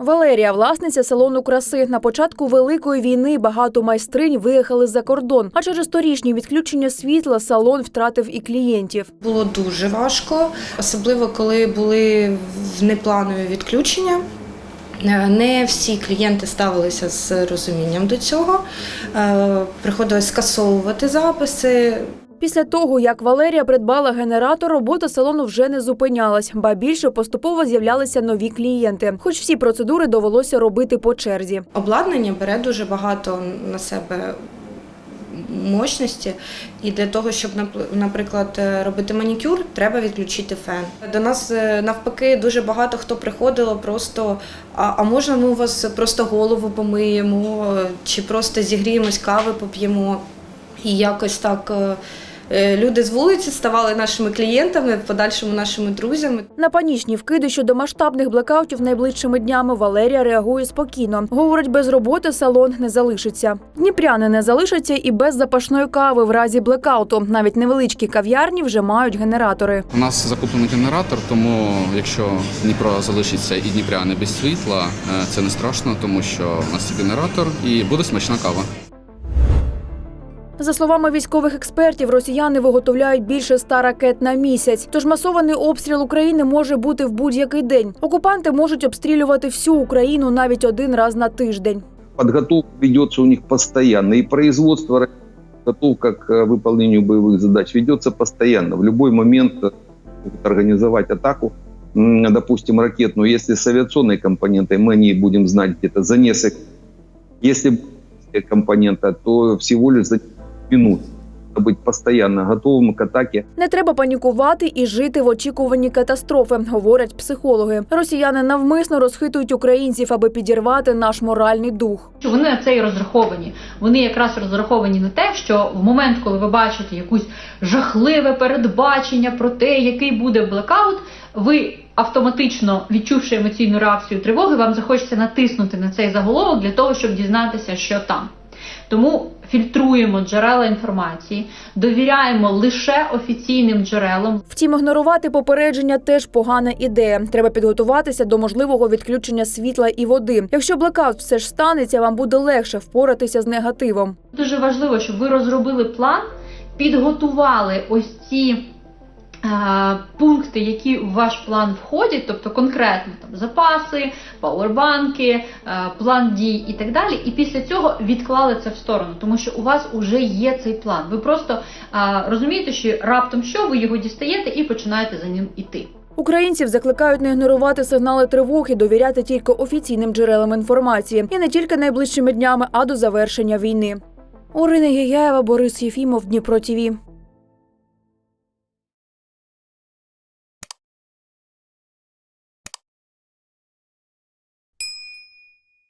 Валерія, власниця салону краси. На початку великої війни багато майстринь виїхали за кордон. А через торічні відключення світла салон втратив і клієнтів. Було дуже важко, особливо коли були в непланові відключення. Е, Не всі клієнти ставилися з розумінням до цього. Е, Приходилось скасовувати записи. Після того, як Валерія придбала генератор, робота салону вже не зупинялась, ба більше поступово з'являлися нові клієнти. Хоч всі процедури довелося робити по черзі. Обладнання бере дуже багато на себе мощності, і для того, щоб, наприклад, е, робити манікюр, треба відключити фен. До нас е, навпаки дуже багато хто приходило просто. А, а можна ми у вас просто голову помиємо, чи просто зігріємось кави поп'ємо. І якось так е, люди з вулиці ставали нашими клієнтами, в подальшому нашими друзями. На панічні вкиди щодо масштабних блекаутів найближчими днями Валерія реагує спокійно. Говорить, без роботи салон не залишиться. Дніпряни не залишаться і без запашної кави в разі блекауту. Навіть невеличкі кав'ярні вже мають генератори. У нас закуплений генератор, тому якщо Дніпро залишиться і Дніпряни без світла, е, це не страшно, тому що у нас є генератор і буде смачна кава. За словами військових експертів, росіяни виготовляють більше ста ракет на місяць. Тож масований обстріл України може бути в будь-який день. Окупанти можуть обстрілювати всю Україну навіть один раз на тиждень. Подготовка ведется у них постоянно, и производство, подготовка к э, выполнению боевых задач ведется постоянно. В любой момент э, могут организовать атаку, м, допустим, ракетную. Если с авиационной компонентой, мы о ней будем знать где-то за несколько. Если компонента, то всего лишь за минут. Надо Быть постоянно готовым к атаке. Не треба панікувати і жити в очікуванні катастрофи, говорять психологи. Росіяни навмисно розхитують українців, аби підірвати наш моральний дух. вони на це і розраховані. Вони якраз розраховані на те, що в момент, коли ви бачите якусь жахливе передбачення про те, який буде блекаут, ви автоматично відчувши емоційну реакцію тривоги, вам захочеться натиснути на цей заголовок для того, щоб дізнатися, що там. Тому фільтруємо джерела інформації, довіряємо лише офіційним джерелам. Втім, ігнорувати попередження теж погана ідея. Треба підготуватися до можливого відключення світла і води. Якщо блекаут все ж станеться, вам буде легше впоратися з негативом. Дуже важливо, щоб ви розробили план, підготували ось ці пункти, які в ваш план входять, тобто конкретно там запаси, пауербанки, е, план дій і так далі. І після цього відклали це в сторону, тому що у вас вже є цей план. Ви просто розумієте, що раптом що ви його дістаєте і починаєте за ним іти. Українців закликають не ігнорувати сигнали тривоги, довіряти тільки офіційним джерелам інформації, і не тільки найближчими днями, а до завершення війни. Орина Геяєва, Борис Єфімов, Дніпро ТІВІ.